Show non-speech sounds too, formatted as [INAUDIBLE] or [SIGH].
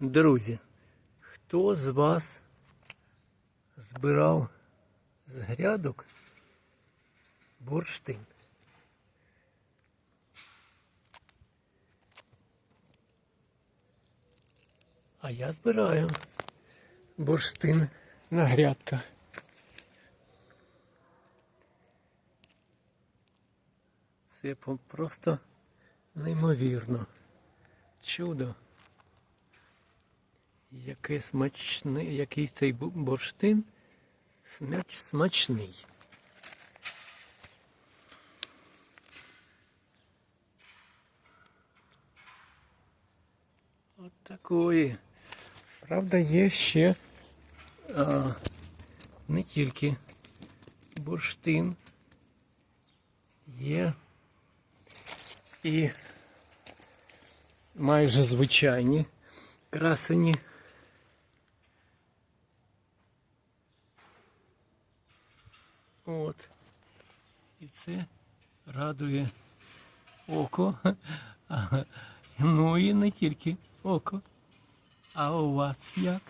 Друзі, хто з вас збирав з грядок бурштин? А я збираю бурштин на грядках. Це просто неймовірно. Чудо. Яке смачний, який цей бурштин смач, смачний. От такої. Правда, є ще а, не тільки бурштин, є і майже звичайні красені. От. І це радує око. [LAUGHS] Ну і не тільки око. А у вас як?